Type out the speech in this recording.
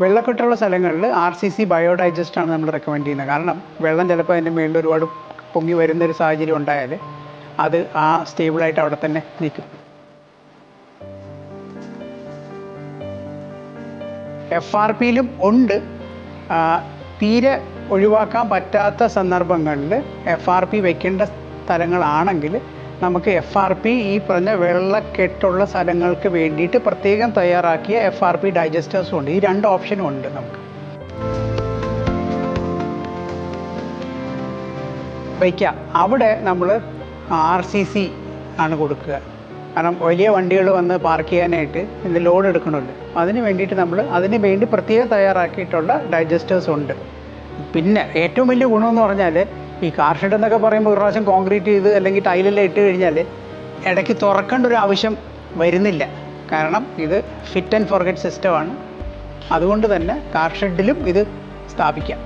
വെള്ളക്കെട്ടുള്ള സ്ഥലങ്ങളിൽ R C C ബയോഡൈജസ്റ്റ് ആണ് നമ്മൾ റെക്കമെൻഡ് ചെയ്യുന്നത്. കാരണം വെള്ളം ചിലപ്പോൾ അതിന്റെ മേളിൽ ഒരുപാട് പൊങ്ങി വരുന്നൊരു സാഹചര്യം ഉണ്ടായാൽ അത് ആ സ്റ്റേബിളായിട്ട് അവിടെ തന്നെ നിൽക്കും. എഫ് ആർ പിയിലും ഉണ്ട്. തീരെ ഒഴിവാക്കാൻ പറ്റാത്ത സന്ദർഭങ്ങളിൽ എഫ് ആർ പി വെക്കേണ്ട സ്ഥലങ്ങളാണെങ്കിൽ നമുക്ക് എഫ് ആർ പി ഈ പറഞ്ഞ വെള്ളക്കെട്ടുള്ള സ്ഥലങ്ങൾക്ക് വേണ്ടിയിട്ട് പ്രത്യേകം തയ്യാറാക്കിയ എഫ് ആർ പി ഡൈജസ്റ്റേഴ്സും ഉണ്ട്. ഈ രണ്ട് ഓപ്ഷനും ഉണ്ട് നമുക്ക്. വയ്ക്കാം. അവിടെ നമ്മൾ ആർ സി സി ആണ് കൊടുക്കുക. കാരണം വലിയ വണ്ടികൾ വന്ന് പാർക്ക് ചെയ്യാനായിട്ട് ഇന്ന് ലോഡ് എടുക്കണമല്ലോ. അതിന് വേണ്ടിയിട്ട് നമ്മൾ അതിന് വേണ്ടി പ്രത്യേകം തയ്യാറാക്കിയിട്ടുള്ള ഡൈജസ്റ്റേഴ്സ് ഉണ്ട്. പിന്നെ ഏറ്റവും വലിയ ഗുണമെന്ന് പറഞ്ഞാൽ ഈ കാർ ഷെഡ് എന്നൊക്കെ പറയുമ്പോൾ ഒരു പ്രാവശ്യം കോൺക്രീറ്റ് ചെയ്ത് അല്ലെങ്കിൽ ടൈലെല്ലാം ഇട്ട് കഴിഞ്ഞാൽ ഇടയ്ക്ക് തുറക്കേണ്ട ഒരു ആവശ്യം വരുന്നില്ല. കാരണം ഇത് ഫിറ്റ് ആൻഡ് ഫോർഗറ്റ് സിസ്റ്റമാണ് അതുകൊണ്ട് തന്നെ കാർ ഷെഡിലും ഇത് സ്ഥാപിക്കാം.